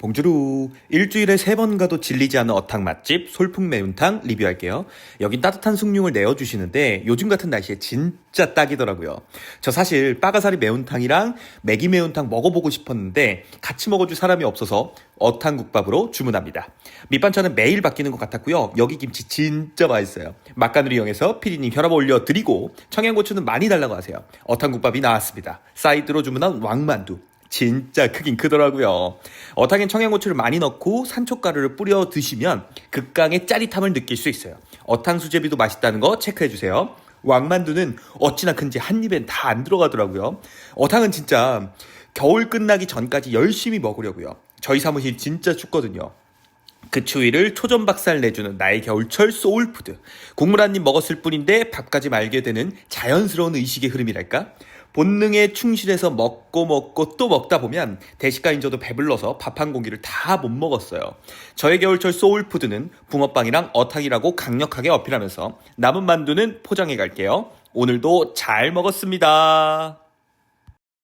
봉주루 일주일에 세 번 가도 질리지 않는 어탕 맛집 솔풍 매운탕 리뷰할게요. 여긴 따뜻한 숭늉을 내어주시는데 요즘 같은 날씨에 진짜 딱이더라고요. 저 사실 빠가사리 매운탕이랑 매기 매운탕 먹어보고 싶었는데 같이 먹어줄 사람이 없어서 어탕국밥으로 주문합니다. 밑반찬은 매일 바뀌는 것 같았고요. 여기 김치 진짜 맛있어요. 맛간을 이용해서 피디님 혈압 올려드리고 청양고추는 많이 달라고 하세요. 어탕국밥이 나왔습니다. 사이드로 주문한 왕만두. 진짜 크긴 크더라고요. 어탕엔 청양고추를 많이 넣고 산초가루를 뿌려 드시면 극강의 짜릿함을 느낄 수 있어요. 어탕 수제비도 맛있다는 거 체크해 주세요. 왕만두는 어찌나 큰지 한 입엔 다 안 들어가더라고요. 어탕은 진짜 겨울 끝나기 전까지 열심히 먹으려고요. 저희 사무실 진짜 춥거든요. 그 추위를 초전박살 내주는 나의 겨울철 소울푸드. 국물 한 입 먹었을 뿐인데 밥까지 말게 되는 자연스러운 의식의 흐름이랄까? 본능에 충실해서 먹고 먹고 또 먹다 보면 대식가인 저도 배불러서 밥 한 공기를 다 못 먹었어요. 저의 겨울철 소울푸드는 붕어빵이랑 어탕이라고 강력하게 어필하면서 남은 만두는 포장해 갈게요. 오늘도 잘 먹었습니다.